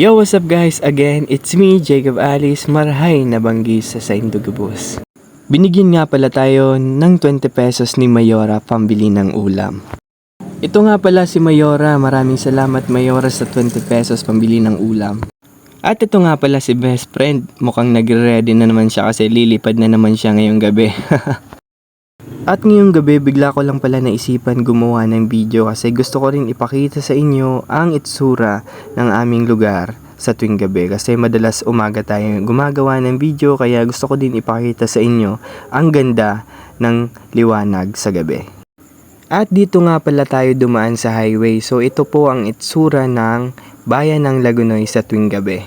Yo, what's up guys? Again, it's me, Jacob Alice, marhay na banggi sa Saindugabus. Binigyan nga pala tayo ng 20 pesos ni Mayora pambili ng ulam. Ito nga pala si Mayora, maraming salamat Mayora sa 20 pesos pambili ng ulam. At ito nga pala si best friend, mukhang nagre-ready na naman siya kasi lilipad na naman siya ngayong gabi. At ngayong gabi, bigla ko lang pala naisipan gumawa ng video kasi gusto ko rin ipakita sa inyo ang itsura ng aming lugar sa tuwing gabi. Kasi madalas umaga tayo gumagawa ng video kaya gusto ko din ipakita sa inyo ang ganda ng liwanag sa gabi. At dito nga pala tayo dumaan sa highway. So ito po ang itsura ng bayan ng Lagunoy sa tuwing gabi.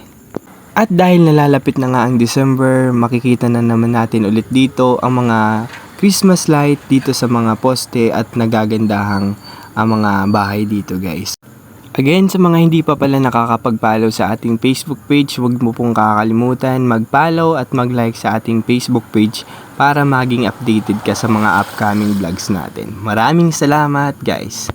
At dahil nalalapit na nga ang December, makikita na naman natin ulit dito ang mga Christmas light dito sa mga poste at nagagandahang ang mga bahay dito guys. Again, sa mga hindi pa pala nakakapag-follow sa ating Facebook page, huwag mo pong kakalimutan mag-follow at mag-like sa ating Facebook page para maging updated ka sa mga upcoming vlogs natin. Maraming salamat guys!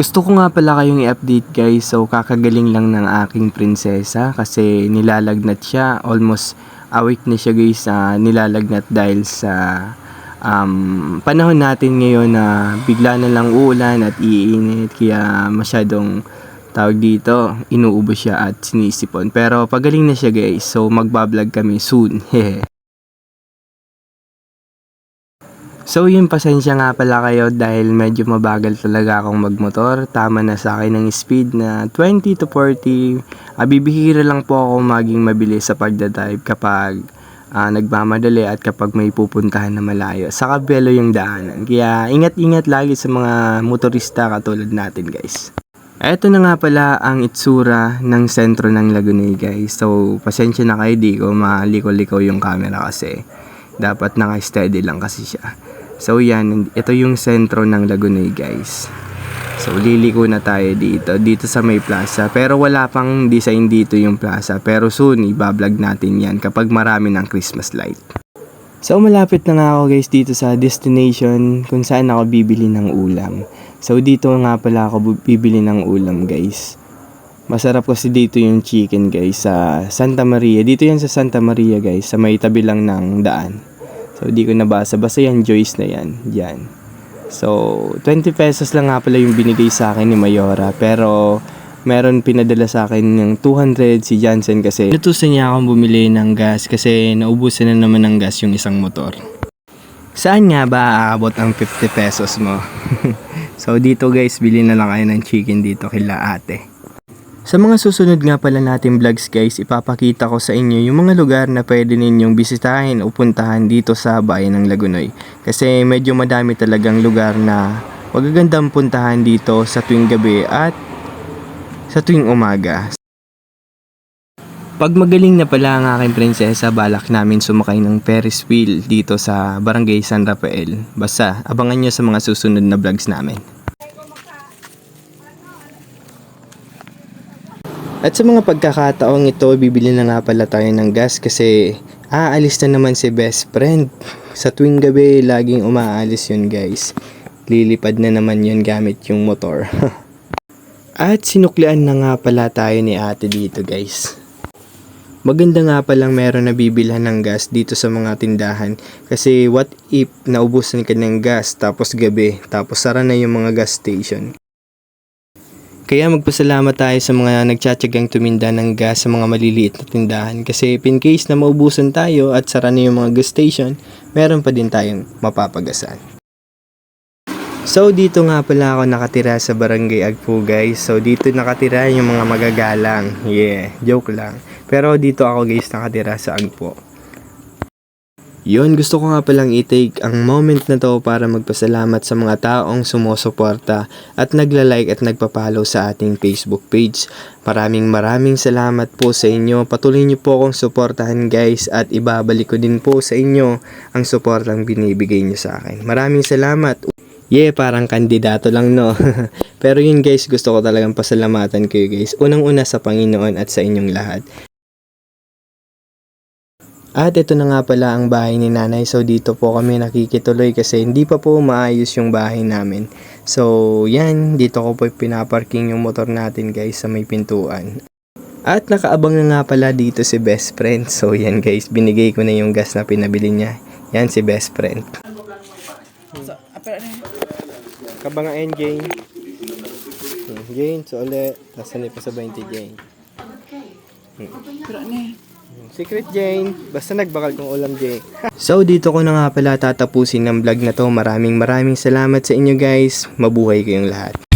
Gusto ko nga pala kayong i-update guys, so kakagaling lang ng aking prinsesa kasi nilalagnat siya, almost a week na siya guys na nilalagnat dahil sa um, panahon natin ngayon na bigla na lang uulan at iinit. Kaya masyadong tawag dito, inuubo siya at sinisipon. Pero pagaling na siya guys, so magbablog kami soon. So yun, pasensya nga pala kayo dahil medyo mabagal talaga akong magmotor. Tama na sa akin ng speed na 20 to 40. Ah, bibihira lang po ako maging mabilis sa pagdadrive kapag ah, nagmamadali at kapag may pupuntahan na malayo. Sa kabelo yung daanan. Kaya ingat-ingat lagi sa mga motorista katulad natin guys. Ito na nga pala ang itsura ng sentro ng Lagunay guys. So pasensya na kayo di ko maliko-liko yung camera kasi dapat naka-steady lang kasi siya. So yan, ito yung sentro ng Lagunay guys. So liliko na tayo dito, dito sa may plaza. Pero wala pang design dito yung plaza. Pero soon, ibablog natin yan kapag marami ng Christmas light. So malapit na nga ako guys dito sa destination kung saan ako bibili ng ulam. So dito nga pala ako bibili ng ulam guys. Masarap kasi dito yung chicken guys sa Santa Maria. Dito yan sa Santa Maria guys, sa may tabi lang ng daan. So, di ko nabasa. Basta yan, Joyce na yan. Yan. So, 20 pesos lang nga pala yung binigay sa akin ni Mayora. Pero, meron pinadala sa akin ng 200 si Jansen kasi inutusan niya akong bumili ng gas kasi naubusan na naman ng gas yung isang motor. Saan nga ba aabot ang 50 pesos mo? so, dito guys, bili na lang kayo ng chicken dito kila ate. Sa mga susunod nga pala natin vlogs guys, ipapakita ko sa inyo yung mga lugar na pwede ninyong bisitahin o puntahan dito sa bayan ng Lagunoy. Kasi medyo madami talagang lugar na magagandang puntahan dito sa tuwing gabi at sa tuwing umaga. Pag magaling na pala ang aking prinsesa, balak namin sumakay ng Ferris wheel dito sa Barangay San Rafael. Basta, abangan nyo sa mga susunod na vlogs namin. At sa mga pagkakataong ito, bibili na nga pala tayo ng gas kasi aalis na naman si best friend. Sa tuwing gabi, laging umaalis yun guys. Lilipad na naman yun gamit yung motor. At sinuklian na nga pala tayo ni ate dito guys. Maganda nga palang meron na bibilhan ng gas dito sa mga tindahan kasi what if naubusan ka ng gas tapos gabi tapos sara na yung mga gas station. Kaya magpasalamat tayo sa mga nagtsatsagang tuminda ng gas sa mga maliliit na tindahan kasi in case na maubusan tayo at sara na yung mga gas station, meron pa din tayong mapapagasan. So dito nga pala ako nakatira sa Barangay Agpo guys. So dito nakatira yung mga magagalang. Yeah, joke lang. Pero dito ako guys nakatira sa Agpo. Yun, gusto ko nga palang i-take ang moment na to para magpasalamat sa mga taong sumusuporta at nagla-like at nagpa-follow sa ating Facebook page. Maraming maraming salamat po sa inyo. Patuloy niyo po akong suportahan guys at ibabalik ko din po sa inyo ang suportang binibigay niyo sa akin. Maraming salamat. Yeah, parang kandidato lang no. Pero yun guys, gusto ko talagang pasalamatan kayo guys. Unang-una sa Panginoon at sa inyong lahat. At ito na nga pala ang bahay ni nanay. So dito po kami nakikituloy kasi hindi pa po maayos yung bahay namin. So, yan. Dito ko po pinaparking yung motor natin guys sa may pintuan. At nakaabang na nga pala dito si best friend. So, yan guys. Binigay ko na yung gas na pinabili niya. Yan si best friend. Kabangaan, Jane. Hmm, Jane, so ulit. Nasaan pa sa 20, Jane? Hmm. Secret Jane. Basta nagbakal kong ulam Jane. so dito ko na nga pala tatapusin ng vlog na to. Maraming maraming salamat sa inyo guys. Mabuhay kayong lahat.